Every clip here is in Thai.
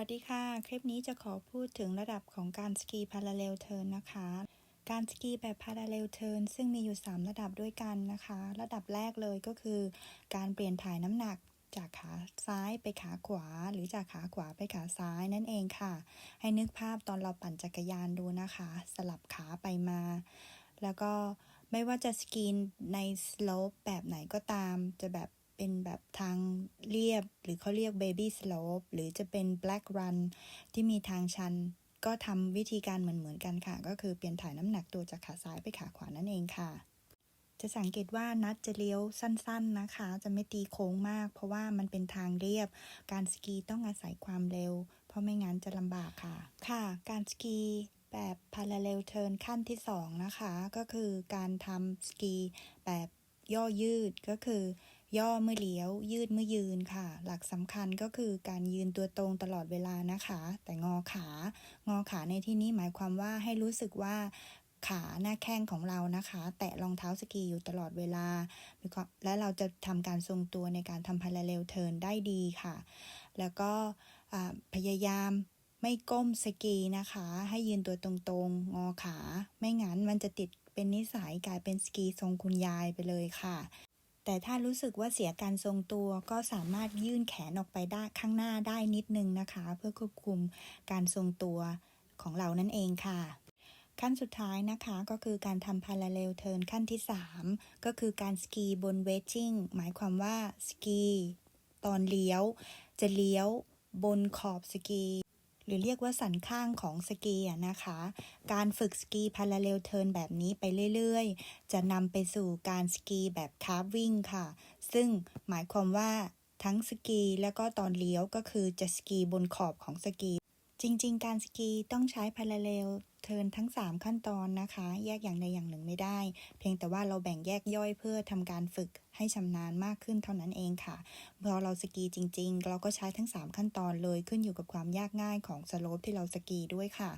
วัสดีค่ะ คลิปนี้จะขอพูดถึงระดับของการสกีพาราเรลเทิร์นนะคะ การสกีแบบพาราเรลเทิร์นซึ่งมีอยู่ 3 ระดับด้วยกันนะคะ ระดับแรกเลยก็คือ การเปลี่ยนถ่ายน้ำหนักจากขาซ้ายไปขาขวา หรือจากขาขวาไปขาซ้ายนั่นเองค่ะ ให้นึกภาพตอนเราปั่นจักรยานดูนะคะ สลับขาไปมา แล้วก็ไม่ว่าจะสกีในสโลปแบบไหนก็ตามจะแบบ เป็นแบบทางเรียบหรือเขาเรียก baby slope หรือจะเป็น black run ที่มีทางชัน ก็ทำวิธีการเหมือนเหมือนๆกันค่ะ ก็คือเปลี่ยนถ่ายน้ำหนักตัวจากขาซ้ายไปขาขวานั่นเองค่ะ จะสังเกตว่านัดจะเลี้ยวสั้น ๆนะคะ จะไม่ตีโค้งมาก เพราะว่ามันเป็นทางเรียบ การสกีต้องอาศัยความเร็ว เพราะไม่งั้นจะลำบากค่ะ ค่ะ การสกีแบบ parallel turn ขั้นที่ 2 นะคะ ก็คือการทำสกีแบบย่อยืดก็คือ ย่อเมื่อเลี้ยว ยืดเมื่อยืนค่ะ หลักสำคัญก็คือการยืนตัวตรงตลอดเวลานะคะ แต่งอขา งอขาในที่นี้หมายความว่าให้รู้สึกว่าขาหน้าแข้งของเรานะคะ แตะรองเท้าสกีอยู่ตลอดเวลา และเราจะทำการทรงตัวในการทำ parallel turn ได้ดีค่ะ แล้วก็พยายามไม่ก้มสกีนะคะ ให้ยืนตัวตรงๆ งอขา ไม่งั้นมันจะติดเป็นนิสัยกลายเป็นสกีทรงคุณยายไปเลยค่ะ แต่ถ้ารู้สึกว่าเสียการทรงตัวก็สามารถยื่นแขนออกไปได้ข้างหน้าได้นิดนึงนะคะ เพื่อควบคุมการทรงตัวของเรานั่นเองค่ะ ขั้นสุดท้ายนะคะก็คือการทำ parallel turn ขั้นที่ 3 ก็คือการสกีบน wedging หมายความว่าสกีตอนเลี้ยว จะเลี้ยวบนขอบสกี หรือเรียกว่าสันข้างของสกีนะคะ การฝึกสกีพาราเลลเทิร์นแบบนี้ไปเรื่อยๆ จะนำไปสู่การสกีแบบคาร์วิ่งค่ะ ซึ่งหมายความว่าทั้งสกีแล้วก็ตอนเลี้ยวก็คือจะสกีบนขอบของสกี จริงๆ การสกีต้องใช้พา拉เลล parallel turn ทั้ง 3 ขั้นตอนนะคะ แยกอย่างใดอย่างหนึ่งไม่ได้ เพียงแต่ว่าเราแบ่งแยกย่อยเพื่อทำการฝึกให้ชำนาญมากขึ้นเท่านั้นเองค่ะ พอเราสกีจริง ๆ เราก็ใช้ทั้ง 3 ขั้นตอนเลยขึ้นอยู่กับความยากง่ายของสโลปที่เราสกีด้วยค่ะ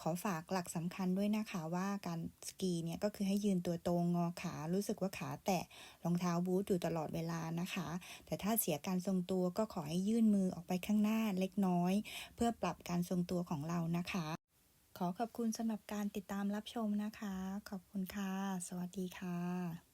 ขอฝากหลักสำคัญด้วยนะคะว่าการสกีเนี่ยก็คือให้ยืนตัวตรงงอขา รู้สึกว่าขาแตะรองเท้าบูทอยู่ตลอดเวลานะคะ แต่ถ้าเสียการทรงตัวก็ขอให้ยื่นมือออกไปข้างหน้าเล็กน้อย เพื่อปรับการทรงตัวของเรานะคะ ขอขอบคุณสำหรับการติดตามรับชมนะคะ ขอบคุณค่ะ สวัสดีค่ะ